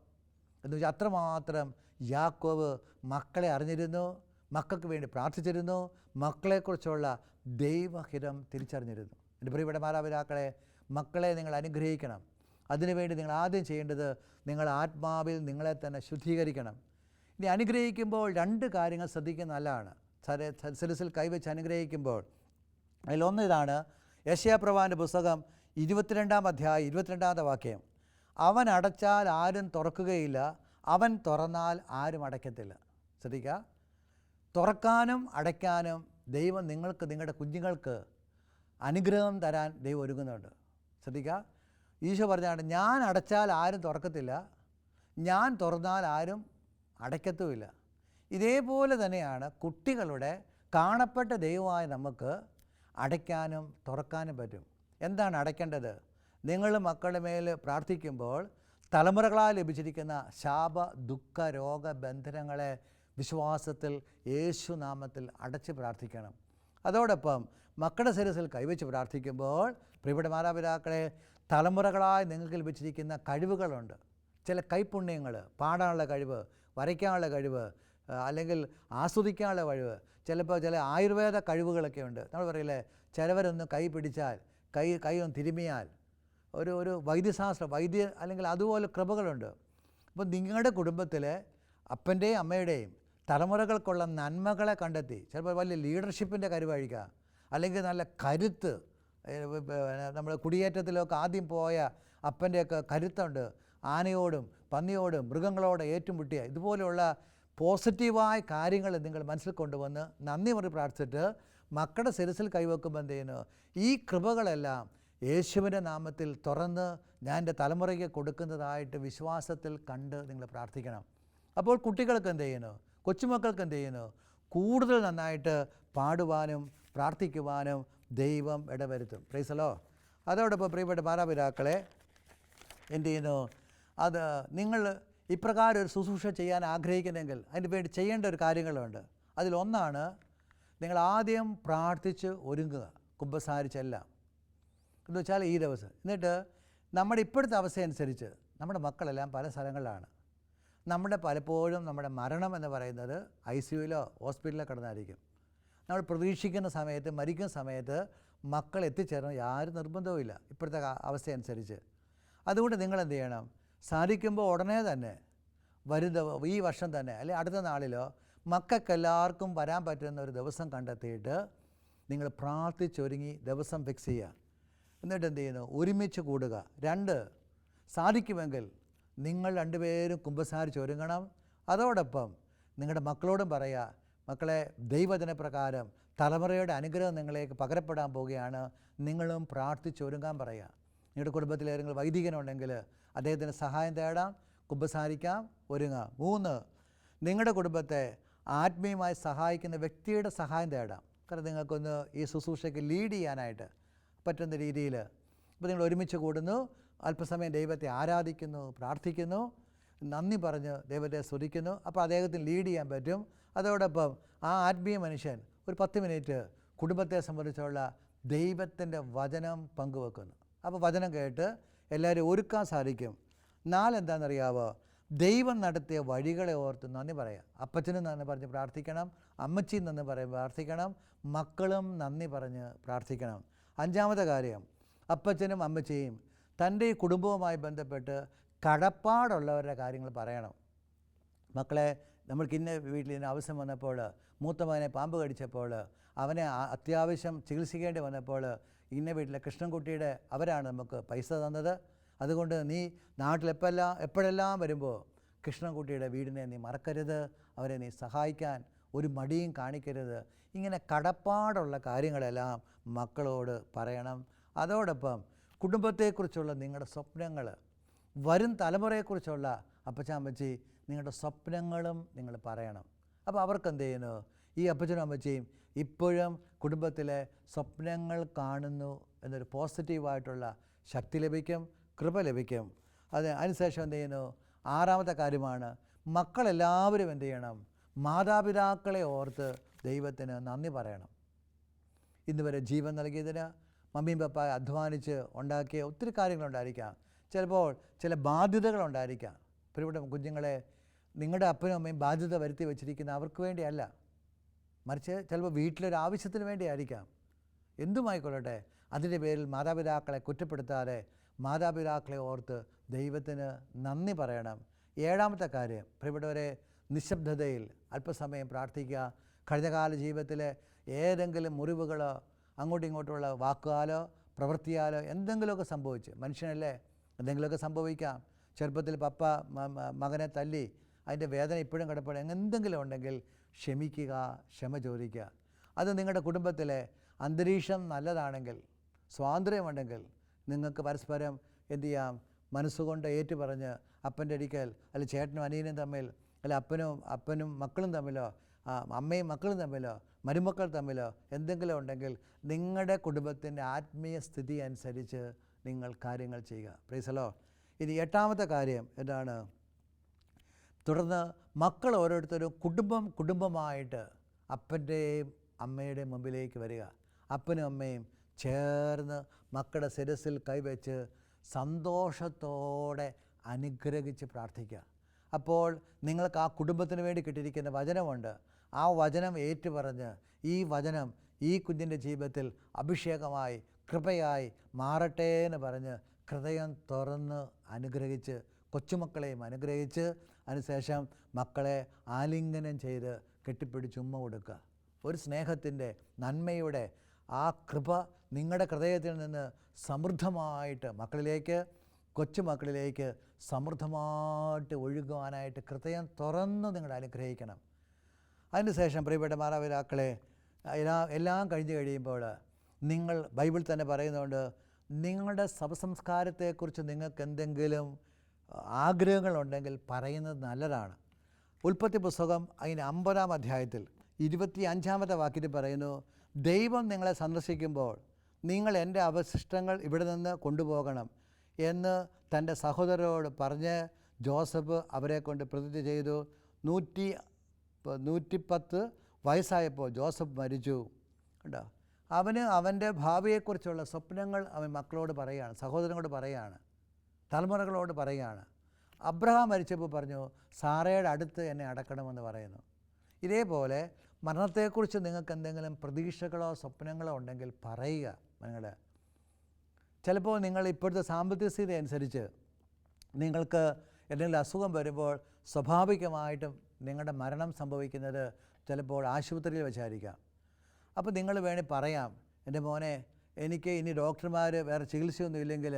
എന്ന് വെച്ചാൽ അത്രമാത്രം യാക്കോവ് മക്കളെ അറിഞ്ഞിരുന്നു മക്കൾക്ക് വേണ്ടി പ്രാർത്ഥിച്ചിരുന്നു മക്കളെക്കുറിച്ചുള്ള ദൈവഹിതം തിരിച്ചറിഞ്ഞിരുന്നു. എന്റെ പ്രിയപ്പെട്ട മാതാപിതാക്കളെ മക്കളെ നിങ്ങൾ അനുഗ്രഹിക്കണം. അതിനുവേണ്ടി നിങ്ങൾ ആദ്യം ചെയ്യേണ്ടത് നിങ്ങൾ ആത്മാവിൽ നിങ്ങളെ തന്നെ ശുദ്ധീകരിക്കണം. ഇനി അനുഗ്രഹിക്കുമ്പോൾ രണ്ട് കാര്യങ്ങൾ ശ്രദ്ധിക്കുന്ന നല്ലതാണ്. സരസിൽ കൈവച്ച് അനുഗ്രഹിക്കുമ്പോൾ അതിലൊന്ന് ഇതാണ് യശയാപ്രവാന്റെ പുസ്തകം ഇരുപത്തിരണ്ടാം അധ്യായം ഇരുപത്തിരണ്ടാമത്തെ വാക്യം. അവൻ അടച്ചാൽ ആരും തുറക്കുകയില്ല അവൻ തുറന്നാൽ ആരും അടയ്ക്കത്തില്ല. ശ്രദ്ധിക്കുക. തുറക്കാനും അടയ്ക്കാനും ദൈവം നിങ്ങൾക്ക് നിങ്ങളുടെ കുഞ്ഞുങ്ങൾക്ക് അനുഗ്രഹം തരാൻ ദൈവം ഒരുങ്ങുന്നുണ്ട്. ശ്രദ്ധിക്കുക. ഈശോ പറഞ്ഞാണ് ഞാൻ അടച്ചാൽ ആരും തുറക്കത്തില്ല ഞാൻ തുറന്നാൽ ആരും അടയ്ക്കത്തുമില്ല. ഇതേപോലെ തന്നെയാണ് കുട്ടികളുടെ കാണപ്പെട്ട ദൈവമായ നമുക്ക് അടയ്ക്കാനും തുറക്കാനും പറ്റും. എന്താണ് അടയ്ക്കേണ്ടത്? നിങ്ങൾ മക്കളുടെ മേൽ പ്രാർത്ഥിക്കുമ്പോൾ തലമുറകളാൽ ലഭിച്ചിരിക്കുന്ന ശാപ ദുഃഖ രോഗ ബന്ധനങ്ങളെ വിശ്വാസത്തിൽ യേശുനാമത്തിൽ അടച്ച് പ്രാർത്ഥിക്കണം. അതോടൊപ്പം മക്കളുടെ ശിരസിൽ കൈവച്ച് പ്രാർത്ഥിക്കുമ്പോൾ പ്രിയപ്പെട്ട മാതാപിതാക്കളെ തലമുറകളായി നിങ്ങൾക്ക് ലഭിച്ചിരിക്കുന്ന കഴിവുകളുണ്ട്. ചില കൈപുണ്യങ്ങൾ പാടാനുള്ള കഴിവ് വരയ്ക്കാനുള്ള കഴിവ് അല്ലെങ്കിൽ ആസ്വദിക്കാനുള്ള കഴിവ് ചിലപ്പോൾ ചില ആയുർവേദ കഴിവുകളൊക്കെ ഉണ്ട്. നമ്മൾ പറയില്ലേ ചിലവരൊന്ന് കൈ പിടിച്ചാൽ കൈ കൈ ഒന്ന് തിരുമിയാൽ ഒരു ഒരു വൈദ്യശാസ്ത്രം വൈദ്യ അല്ലെങ്കിൽ അതുപോലെ കൃപകളുണ്ട്. അപ്പോൾ നിങ്ങളുടെ കുടുംബത്തിലെ അപ്പന്റെയും അമ്മയുടെയും തലമുറകൾക്കുള്ള നന്മകളെ കണ്ടെത്തി ചിലപ്പോൾ വലിയ ലീഡർഷിപ്പിന്റെ കരുവഴിക്കുക അല്ലെങ്കിൽ നല്ല കരുത്ത് നമ്മൾ കുടിയേറ്റത്തിലൊക്കെ ആദ്യം പോയ അപ്പന്റെയൊക്കെ കരുത്തുണ്ട്. ആനയോടും പന്നിയോടും മൃഗങ്ങളോട് ഏറ്റുമുട്ടിയ ഇതുപോലെയുള്ള പോസിറ്റീവായ കാര്യങ്ങൾ നിങ്ങൾ മനസ്സിൽ കൊണ്ടുവന്ന് നന്ദി പറഞ്ഞ് പ്രാർത്ഥിച്ചിട്ട് മക്കളുടെ ശിരസിൽ ചെയ്യുന്നു? ഈ കൃപകളെല്ലാം യേശുവിന്റെ നാമത്തിൽ തുറന്ന് ഞാൻ എന്റെ തലമുറയ്ക്ക് കൊടുക്കുന്നതായിട്ട് വിശ്വാസത്തിൽ കണ്ട് നിങ്ങൾ പ്രാർത്ഥിക്കണം. അപ്പോൾ കുട്ടികൾക്ക് എന്ത് ചെയ്യുന്നു? കൊച്ചുമക്കൾക്ക് എന്ത് ചെയ്യുന്നു? കൂടുതൽ നന്നായിട്ട് പാടുവാനും പ്രാർത്ഥിക്കുവാനും ദൈവം ഇടവരുത്തും. പ്രൈസലോ അതോടൊപ്പം പ്രിയപ്പെട്ട മാതാപിതാക്കളെ എന്ത് ചെയ്യുന്നു? അത് നിങ്ങൾ ഇപ്രകാരം ഒരു ശുശ്രൂഷ ചെയ്യാൻ ആഗ്രഹിക്കുന്നെങ്കിൽ അതിന് വേണ്ടി ചെയ്യേണ്ട ഒരു കാര്യങ്ങളുണ്ട്. അതിലൊന്നാണ് നിങ്ങൾ ആദ്യം പ്രാർത്ഥിച്ച് ഒരുങ്ങുക കുമ്പസാരിച്ചല്ല. എന്ന് വെച്ചാൽ ഈ ദിവസം. എന്നിട്ട് നമ്മുടെ ഇപ്പോഴത്തെ അവസ്ഥയനുസരിച്ച് നമ്മുടെ മക്കളെല്ലാം പല സ്ഥലങ്ങളിലാണ്. നമ്മുടെ പലപ്പോഴും നമ്മുടെ മരണം എന്ന് പറയുന്നത് ഐ സി യുയിലോ ഹോസ്പിറ്റലിലോ കിടന്നായിരിക്കും. നമ്മൾ പ്രതീക്ഷിക്കുന്ന സമയത്ത് മരിക്കുന്ന സമയത്ത് മക്കൾ എത്തിച്ചേരണം യാതൊരു നിർബന്ധവുമില്ല ഇപ്പോഴത്തെ അവസ്ഥയനുസരിച്ച് അതുകൊണ്ട് നിങ്ങൾ എന്ത് ചെയ്യണം? സാധിക്കുമ്പോൾ ഉടനെ തന്നെ വരുന്ന ഈ വർഷം തന്നെ അല്ലെങ്കിൽ അടുത്ത നാളിലോ മക്കൾക്കെല്ലാവർക്കും വരാൻ പറ്റുന്ന ഒരു ദിവസം കണ്ടെത്തിയിട്ട് നിങ്ങൾ പ്രാർത്ഥിച്ചൊരുങ്ങി ദിവസം ഫിക്സ് ചെയ്യുക. എന്നിട്ട് എന്ത് ചെയ്യുന്നു? ഒരുമിച്ച് കൂടുക. രണ്ട് സാധിക്കുമെങ്കിൽ നിങ്ങൾ രണ്ടുപേരും കുമ്പസാരിച്ചൊരുങ്ങണം അതോടൊപ്പം നിങ്ങളുടെ മക്കളോടും പറയുക മക്കളെ ദൈവദിനപ്രകാരം തലമുറയുടെ അനുഗ്രഹം നിങ്ങളേക്ക് പകരപ്പെടാൻ പോവുകയാണ്. നിങ്ങളും പ്രാർത്ഥിച്ചൊരുങ്ങാൻ പറയുക. നിങ്ങളുടെ കുടുംബത്തിൽ വൈദികനുണ്ടെങ്കിൽ അദ്ദേഹത്തിന് സഹായം തേടാം കുമ്പസാരിക്കാം ഒരുങ്ങാം. മൂന്ന് നിങ്ങളുടെ കുടുംബത്തെ ആത്മീയമായി സഹായിക്കുന്ന വ്യക്തിയുടെ സഹായം തേടാം. കാരണം നിങ്ങൾക്കൊന്ന് ഈ ശുശ്രൂഷയ്ക്ക് ലീഡ് ചെയ്യാനായിട്ട് പറ്റുന്ന രീതിയിൽ അപ്പോൾ നിങ്ങൾ ഒരുമിച്ച് കൂടുന്നു അല്പസമയം ദൈവത്തെ ആരാധിക്കുന്നു പ്രാർത്ഥിക്കുന്നു നന്ദി പറഞ്ഞ് ദൈവത്തെ സ്തുതിക്കുന്നു അപ്പോൾ അദ്ദേഹത്തിന് ലീഡ് ചെയ്യാൻ പറ്റും. അതോടൊപ്പം ആ ആത്മീയ മനുഷ്യൻ ഒരു പത്ത് മിനിറ്റ് കുടുംബത്തെ സംബന്ധിച്ചുള്ള ദൈവത്തിന്റെ വചനം പങ്കുവെക്കുന്നു. അപ്പോൾ വചനം കേട്ട് എല്ലാവരും ഒരുക്കാൻ സാധിക്കും. നാലെന്താണെന്നറിയാവോ? ദൈവം നടത്തിയ വഴികളെ ഓർത്ത് നന്ദി പറയാം. അപ്പച്ചനും നന്ദി പറഞ്ഞ് പ്രാർത്ഥിക്കണം. അമ്മച്ചിയും നന്ദി പറഞ്ഞ് പ്രാർത്ഥിക്കണം. മക്കളും നന്ദി പറഞ്ഞ് പ്രാർത്ഥിക്കണം. അഞ്ചാമത്തെ കാര്യം അപ്പച്ചനും അമ്മച്ചിയും തന്റെ ഈ കുടുംബവുമായി ബന്ധപ്പെട്ട് കടപ്പാടുള്ളവരുടെ കാര്യങ്ങൾ പറയണം. മക്കളെ നമ്മൾക്ക് ഇന്ന വീട്ടിൽ ഇന്ന ആവശ്യം വന്നപ്പോൾ മൂത്ത മകനെ പാമ്പ് കടിച്ചപ്പോൾ അവനെ അത്യാവശ്യം ചികിത്സിക്കേണ്ടി വന്നപ്പോൾ ഇന്ന വീട്ടിലെ കൃഷ്ണൻകുട്ടിയുടെ അവരാണ് നമുക്ക് പൈസ തന്നത്. അതുകൊണ്ട് നീ നാട്ടിലെപ്പെല്ലാം എപ്പോഴെല്ലാം വരുമ്പോൾ കൃഷ്ണൻകുട്ടിയുടെ വീടിനെ നീ മറക്കരുത്. അവരെ നീ സഹായിക്കാൻ ഒരു മടിയും കാണിക്കരുത്. ഇങ്ങനെ കടപ്പാടുള്ള കാര്യങ്ങളെല്ലാം മക്കളോട് പറയണം. അതോടൊപ്പം കുടുംബത്തെക്കുറിച്ചുള്ള നിങ്ങളുടെ സ്വപ്നങ്ങൾ വരും തലമുറയെക്കുറിച്ചുള്ള അപ്പച്ചാമ്പച്ചി നിങ്ങളുടെ സ്വപ്നങ്ങളും നിങ്ങൾ പറയണം. അപ്പോൾ അവർക്ക് എന്ത് ചെയ്യുന്നു? ഈ അപ്പച്ചനും അമ്മച്ചിയും ഇപ്പോഴും കുടുംബത്തിലെ സ്വപ്നങ്ങൾ കാണുന്നു എന്നൊരു പോസിറ്റീവായിട്ടുള്ള ശക്തി ലഭിക്കും കൃപ ലഭിക്കും. അത് അതിനുശേഷം എന്ത് ചെയ്യുന്നു? ആറാമത്തെ കാര്യമാണ് മക്കളെല്ലാവരും എന്ത് ചെയ്യണം? മാതാപിതാക്കളെ ഓർത്ത് ദൈവത്തിന് നന്ദി പറയണം. ഇന്ന് വരെ ജീവൻ നൽകിയതിന് മമ്മിയും പപ്പ അധ്വാനിച്ച് ഉണ്ടാക്കിയ ഒത്തിരി കാര്യങ്ങളുണ്ടായിരിക്കാം. ചിലപ്പോൾ ചില ബാധ്യതകളുണ്ടായിരിക്കാം. പ്രിയപ്പെട്ട കുഞ്ഞുങ്ങളെ നിങ്ങളുടെ അപ്പനും അമ്മയും ബാധ്യത വരുത്തി വെച്ചിരിക്കുന്ന അവർക്ക് വേണ്ടിയല്ല. മറിച്ച് ചിലപ്പോൾ വീട്ടിലൊരു ആവശ്യത്തിന് വേണ്ടിയായിരിക്കാം. എന്തുമായിക്കൊള്ളട്ടെ? അതിന്റെ പേരിൽ മാതാപിതാക്കളെ കുറ്റപ്പെടുത്താതെ മാതാപിതാക്കളെ ഓർത്ത് ദൈവത്തിന് നന്ദി പറയണം. ഏഴാമത്തെ കാര്യം പ്രിയപ്പെട്ടവരെ നിശബ്ദതയിൽ അല്പസമയം പ്രാർത്ഥിക്കുക. കഴിഞ്ഞകാല ജീവിതത്തിലെ ഏതെങ്കിലും മുറിവുകളോ അങ്ങോട്ടും ഇങ്ങോട്ടുമുള്ള വാക്കുകാലോ പ്രവൃത്തിയാലോ എന്തെങ്കിലുമൊക്കെ സംഭവിച്ച് മനുഷ്യനല്ലേ? എന്തെങ്കിലുമൊക്കെ സംഭവിക്കാം. ചെറുപ്പത്തിൽ പപ്പ മകനെ തല്ലി അതിന്റെ വേദന ഇപ്പോഴും കിടപ്പാടും എന്തെങ്കിലും ഉണ്ടെങ്കിൽ ക്ഷമിക്കുക ക്ഷമ ചോദിക്കുക. അത് നിങ്ങളുടെ കുടുംബത്തിലെ അന്തരീക്ഷം നല്ലതാണെങ്കിൽ സ്വാതന്ത്ര്യമുണ്ടെങ്കിൽ നിങ്ങൾക്ക് പരസ്പരം എന്തു ചെയ്യാം? മനസ്സുകൊണ്ട് ഏറ്റുപറഞ്ഞ് അപ്പന്റെ അടിക്കൽ അല്ല ചേട്ടനും അനിയനും തമ്മിൽ അല്ല അപ്പനും അപ്പനും മക്കളും തമ്മിലോ അമ്മയും മക്കളും തമ്മിലോ മരുമക്കൾ തമ്മിലോ എന്തെങ്കിലും ഉണ്ടെങ്കിൽ നിങ്ങളുടെ കുടുംബത്തിന്റെ ആത്മീയ സ്ഥിതി അനുസരിച്ച് നിങ്ങൾ കാര്യങ്ങൾ ചെയ്യുക. പ്രീസലോ ഇനി എട്ടാമത്തെ കാര്യം എന്താണ്? തുടർന്ന് മക്കൾ ഓരോരുത്തരും കുടുംബം കുടുംബമായിട്ട് അപ്പന്റെയും അമ്മയുടെയും മുമ്പിലേക്ക് വരിക. അപ്പനും അമ്മയും ചേർന്ന് മക്കളുടെ ശിരസിൽ കൈവച്ച് സന്തോഷത്തോടെ അനുഗ്രഹിച്ച് പ്രാർത്ഥിക്കുക. അപ്പോൾ നിങ്ങൾക്ക് ആ കുടുംബത്തിന് വേണ്ടി കിട്ടിയിരിക്കുന്ന വചനമുണ്ട്. ആ വചനം ഏറ്റുപറഞ്ഞ് ഈ വചനം ഈ കുഞ്ഞിന്റെ ജീവിതത്തിൽ അഭിഷേകമായി കൃപയായി മാറട്ടെ എന്ന് പറഞ്ഞ് ഹൃദയം തുറന്ന് അനുഗ്രഹിച്ച് കൊച്ചുമക്കളെയും അനുഗ്രഹിച്ച് അതിനുശേഷം മക്കളെ ആലിംഗനം ചെയ്ത് കെട്ടിപ്പിടിച്ച് ഉമ്മ കൊടുക്കുക. ഒരു സ്നേഹത്തിന്റെ നന്മയുടെ ആ കൃപ നിങ്ങളുടെ ഹൃദയത്തിൽ നിന്ന് സമൃദ്ധമായിട്ട് മക്കളിലേക്ക് കൊച്ചുമക്കളിലേക്ക് സമൃദ്ധമായിട്ട് ഒഴുകുവാനായിട്ട് ഹൃദയം തുറന്ന് നിങ്ങൾ അനുഗ്രഹിക്കണം. അതിനുശേഷം പ്രിയപ്പെട്ട മാതാപിതാക്കളെ എല്ലാം എല്ലാം കഴിഞ്ഞ് കഴിയുമ്പോൾ നിങ്ങൾ ബൈബിൾ തന്നെ പറയുന്നുണ്ട് നിങ്ങളുടെ സഭസംസ്കാരത്തെക്കുറിച്ച് നിങ്ങൾക്ക് എന്തെങ്കിലും ആഗ്രഹങ്ങളുണ്ടെങ്കിൽ പറയുന്നത് നല്ലതാണ്. ഉൽപ്പത്തി പുസ്തകം അതിന് അമ്പതാം അധ്യായത്തിൽ ഇരുപത്തി അഞ്ചാമത്തെ വാക്യത്തിൽ പറയുന്നു ദൈവം നിങ്ങളെ സന്ദർശിക്കുമ്പോൾ നിങ്ങൾ എന്റെ അവശിഷ്ടങ്ങൾ ഇവിടെ നിന്ന് കൊണ്ടുപോകണം എന്ന് തന്റെ സഹോദരരോട് പറഞ്ഞ് ജോസഫ് അവരെ കൊണ്ട് പ്രതിജ്ഞ ചെയ്തു. നൂറ്റി നൂറ്റിപ്പത്ത് വയസ്സായപ്പോൾ ജോസഫ് മരിച്ചു. കണ്ടോ? അവന് അവന്റെ ഭാവിയെക്കുറിച്ചുള്ള സ്വപ്നങ്ങൾ അവൻ മക്കളോട് പറയുകയാണ് സഹോദരനോട് പറയുകയാണ് തലമുറകളോട് പറയുകയാണ് അബ്രഹാം മരിച്ചപ്പോൾ പറഞ്ഞു സാറയുടെ അടുത്ത് എന്നെ അടക്കണമെന്ന് പറയുന്നു. ഇതേപോലെ മരണത്തെക്കുറിച്ച് നിങ്ങൾക്ക് എന്തെങ്കിലും പ്രതീക്ഷകളോ സ്വപ്നങ്ങളോ ഉണ്ടെങ്കിൽ പറയുക നിങ്ങൾ ചിലപ്പോൾ നിങ്ങൾ ഇപ്പോഴത്തെ സാമ്പത്തിക സ്ഥിതി അനുസരിച്ച് നിങ്ങൾക്ക് എന്തെങ്കിലും അസുഖം വരുമ്പോൾ സ്വാഭാവികമായിട്ടും നിങ്ങളുടെ മരണം സംഭവിക്കുന്നത് ചിലപ്പോൾ ആശുപത്രിയിൽ വെച്ചായിരിക്കാം. അപ്പോൾ നിങ്ങൾ വേണേൽ പറയാം എന്റെ മോനെ എനിക്ക് ഇനി ഡോക്ടർമാർ വേറെ ചികിത്സയൊന്നും ഇല്ലെങ്കിൽ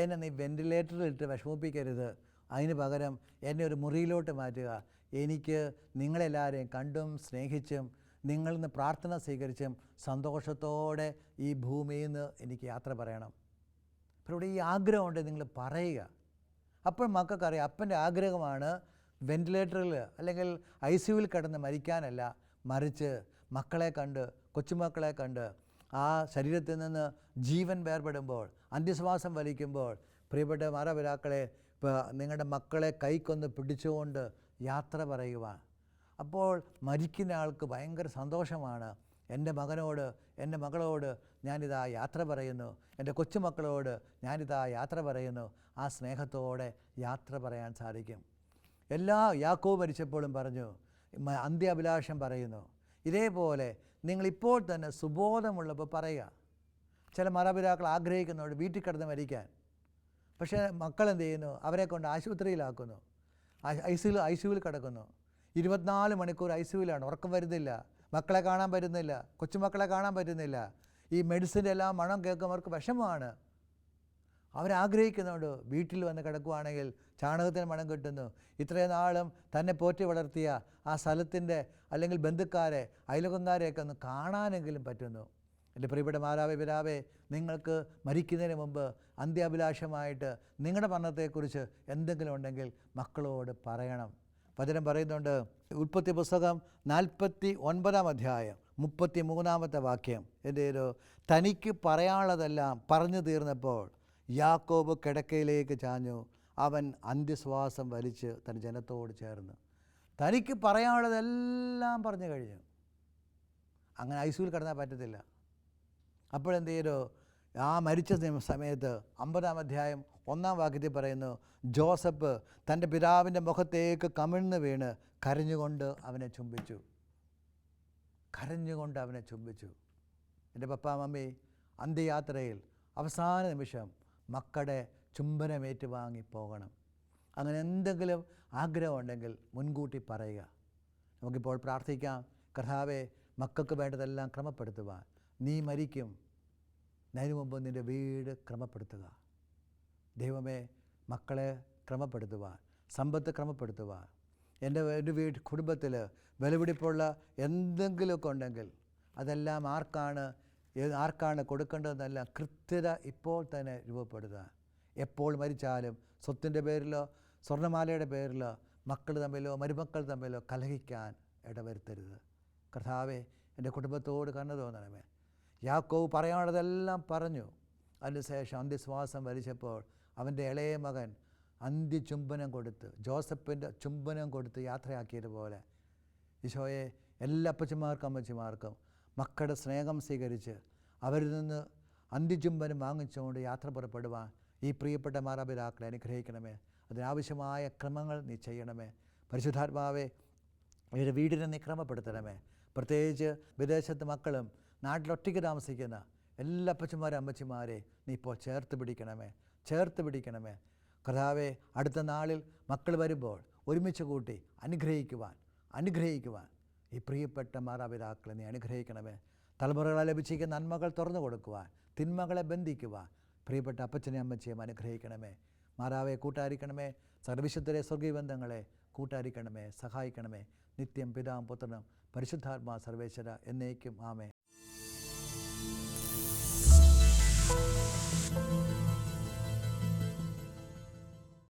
എന്നെ നീ വെന്റിലേറ്ററിലിട്ട് വിഷമിപ്പിക്കരുത്. അതിന് പകരം എന്നെ ഒരു മുറിയിലോട്ട് മാറ്റുക. എനിക്ക് നിങ്ങളെല്ലാവരെയും കണ്ടും സ്നേഹിച്ചും നിങ്ങളിൽ നിന്ന് പ്രാർത്ഥന സ്വീകരിച്ചും സന്തോഷത്തോടെ ഈ ഭൂമിയിൽ നിന്ന് എനിക്ക് യാത്ര പറയണം. അപ്പോൾ ഇവിടെ ഈ ആഗ്രഹമുണ്ട് നിങ്ങൾ പറയുക. അപ്പോൾ മക്കൾക്കറിയാം അപ്പന്റെ ആഗ്രഹമാണ് വെന്റിലേറ്ററിൽ അല്ലെങ്കിൽ ഐ സിയുവിൽ കിടന്ന് മരിക്കാനല്ല മറിച്ച് മക്കളെ കണ്ട് കൊച്ചുമക്കളെ കണ്ട് ആ ശരീരത്തിൽ നിന്ന് ജീവൻ വേർപെടുമ്പോൾ അന്ത്യശ്വാസം വലിക്കുമ്പോൾ പ്രിയപ്പെട്ട മാതാപിതാക്കളെ നിങ്ങളുടെ മക്കളെ കൈക്കൊന്ന് പിടിച്ചുകൊണ്ട് യാത്ര പറയുവാൻ. അപ്പോൾ മരിക്കുന്ന ആൾക്ക് ഭയങ്കര സന്തോഷമാണ്. എന്റെ മകനോട് എന്റെ മകളോട് ഞാനിതാ യാത്ര പറയുന്നു. എന്റെ കൊച്ചുമക്കളോട് ഞാനിതാ യാത്ര പറയുന്നു. ആ സ്നേഹത്തോടെ യാത്ര പറയാൻ സാധിക്കും. എല്ലാ യാക്കോ മരിച്ചപ്പോഴും പറഞ്ഞു അന്ത്യ അഭിലാഷം പറയുന്നു. ഇതേപോലെ നിങ്ങളിപ്പോൾ തന്നെ സുബോധമുള്ളപ്പോൾ പറയുക. ചില മാതാപിതാക്കൾ ആഗ്രഹിക്കുന്നുണ്ട് വീട്ടിൽ കിടന്ന് മരിക്കാൻ. പക്ഷേ മക്കൾ എന്ത് ചെയ്യുന്നു? അവരെ കൊണ്ട് ആശുപത്രിയിലാക്കുന്നു. ഐ സിയിൽ ഐ സിയുവിൽ കിടക്കുന്നു. ഇരുപത്തിനാല് മണിക്കൂർ ഐ സിയുവിലാണ് ഉറക്കം വരുന്നില്ല. മക്കളെ കാണാൻ പറ്റുന്നില്ല. കൊച്ചുമക്കളെ കാണാൻ പറ്റുന്നില്ല. ഈ മെഡിസിന്റെ എല്ലാം മണം കേൾക്കുമ്പോൾ അവർക്ക് വിഷമമാണ്. അവരാഗ്രഹിക്കുന്നുണ്ട് വീട്ടിൽ വന്ന് കിടക്കുവാണെങ്കിൽ ചാണകത്തിന് മണം കിട്ടുന്നു. ഇത്രയും നാളും തന്നെ പോറ്റി വളർത്തിയ ആ സ്ഥലത്തിന്റെ അല്ലെങ്കിൽ ബന്ധുക്കാരെ അയൽവക്കംകാരെയൊക്കെ ഒന്ന് കാണാനെങ്കിലും പറ്റുന്നു. എന്റെ പ്രിയപ്പെട്ട മാതാവേ പിതാവേ നിങ്ങൾക്ക് മരിക്കുന്നതിന് മുമ്പ് അന്ത്യാഭിലാഷമായിട്ട് നിങ്ങളുടെ മരണത്തെക്കുറിച്ച് എന്തെങ്കിലും ഉണ്ടെങ്കിൽ മക്കളോട് പറയണം. വചനം പറയുന്നുണ്ട് ഉൽപ്പത്തി പുസ്തകം നാൽപ്പത്തി ഒൻപതാം അധ്യായം മുപ്പത്തി മൂന്നാമത്തെ വാക്യം. എന്റെ ഒരു തനിക്ക് പറയാനുള്ളതെല്ലാം പറഞ്ഞു തീർന്നപ്പോൾ യാക്കോബ് കിടക്കയിലേക്ക് ചാഞ്ഞു. അവൻ അന്ത്യശ്വാസം വലിച്ച് തന്റെ ജനത്തോട് ചേർന്ന്. തനിക്ക് പറയാനുള്ളതെല്ലാം പറഞ്ഞു കഴിഞ്ഞു. അങ്ങനെ ഐസിയുവിൽ കിടന്നാൽ പറ്റത്തില്ല. അപ്പോഴെന്ത് ചെയ്തോ ആ മരിച്ച സമയത്ത് അമ്പതാം അധ്യായം ഒന്നാം വാക്യത്തിൽ പറയുന്നു ജോസഫ് തന്റെ പിതാവിന്റെ മുഖത്തേക്ക് കമിഴ്ന്ന് വീണ് കരഞ്ഞുകൊണ്ട് അവനെ ചുംബിച്ചു. കരഞ്ഞുകൊണ്ട് അവനെ ചുംബിച്ചു. എന്റെ പപ്പ മമ്മി അന്ത്യയാത്രയിൽ അവസാന നിമിഷം മക്കളുടെ ചുംബനമേറ്റ് വാങ്ങി പോകണം. അങ്ങനെ എന്തെങ്കിലും ആഗ്രഹമുണ്ടെങ്കിൽ മുൻകൂട്ടി പറയുക. നമുക്കിപ്പോൾ പ്രാർത്ഥിക്കാം കർത്താവെ മക്കൾക്ക് വേണ്ടതെല്ലാം ക്രമപ്പെടുത്തുക നീ മരിക്കും. അതിനു മുമ്പ് നിന്റെ വീട് ക്രമപ്പെടുത്തുക. ദൈവമേ മക്കളെ ക്രമപ്പെടുത്തുക സമ്പത്ത് ക്രമപ്പെടുത്തുക എന്റെ എന്റെ വീട് കുടുംബത്തിൽ വിലപിടിപ്പുള്ള എന്തെങ്കിലുമൊക്കെ ഉണ്ടെങ്കിൽ അതെല്ലാം ആർക്കാണ് ഏത് ആർക്കാണ് കൊടുക്കേണ്ടതെന്നെല്ലാം കൃത്യത ഇപ്പോൾ തന്നെ രൂപപ്പെടുക. എപ്പോൾ മരിച്ചാലും സ്വത്തിന്റെ പേരിലോ സ്വർണമാലയുടെ പേരിലോ മക്കൾ തമ്മിലോ മരുമക്കൾ തമ്മിലോ കലഹിക്കാൻ ഇടവരുത്തരുത്. കർത്താവെ എന്റെ കുടുംബത്തോട് കണ്ണു തോന്നണമേ. യാക്കോവ് പറയാനുള്ളതെല്ലാം പറഞ്ഞു. അതിനുശേഷം അന്ത്യശ്വാസം വലിച്ചപ്പോൾ അവന്റെ ഇളയ മകൻ അന്ത്യചുംബനം കൊടുത്ത് ജോസഫിന്റെ ചുംബനം കൊടുത്ത് യാത്രയാക്കിയതുപോലെ ഈശോയെ എല്ലാ അപ്പച്ചന്മാർക്കും അമ്മച്ചിമാർക്കും മക്കളുടെ സ്നേഹം സ്വീകരിച്ച് അവരിൽ നിന്ന് അന്തിചുംബനം വാങ്ങിച്ചുകൊണ്ട് യാത്ര പുറപ്പെടുവാൻ ഈ പ്രിയപ്പെട്ട മാതാപിതാക്കളെ അനുഗ്രഹിക്കണമേ. അതിനാവശ്യമായ ക്രമങ്ങൾ നീ ചെയ്യണമേ. പരിശുദ്ധാത്മാവെ ഇവരുടെ വീടിനെ നീ ക്രമപ്പെടുത്തണമേ. പ്രത്യേകിച്ച് വിദേശത്ത് മക്കളും നാട്ടിലൊറ്റയ്ക്ക് താമസിക്കുന്ന എല്ലാ അപ്പച്ചന്മാരും അമ്മച്ചിമാരെ നീ ഇപ്പോൾ ചേർത്ത് പിടിക്കണമേ. ചേർത്ത് പിടിക്കണമേ. കർത്താവെ അടുത്ത നാളിൽ മക്കൾ വരുമ്പോൾ ഒരുമിച്ച് കൂട്ടി അനുഗ്രഹിക്കുവാൻ അനുഗ്രഹിക്കുവാൻ ഈ പ്രിയപ്പെട്ട മാതാപിതാക്കളെ നീ അനുഗ്രഹിക്കണമേ. തലമുറകളെ ലഭിച്ചിരിക്കുന്ന നന്മകൾ തുറന്നു കൊടുക്കുവാൻ തിന്മകളെ ബന്ധിക്കുവാൻ പ്രിയപ്പെട്ട അപ്പച്ചനെ അമ്മച്ചയും അനുഗ്രഹിക്കണമേ. മാതാവെ കൂട്ടായിരിക്കണമേ. സർവിശുദ്ധരെ സ്വർഗീയ ബന്ധങ്ങളെ കൂട്ടായിരിക്കണമേ സഹായിക്കണമേ. നിത്യം പിതാവും പുത്രനും പരിശുദ്ധാത്മാ സർവേശ്വര എന്നേക്കും ആമേ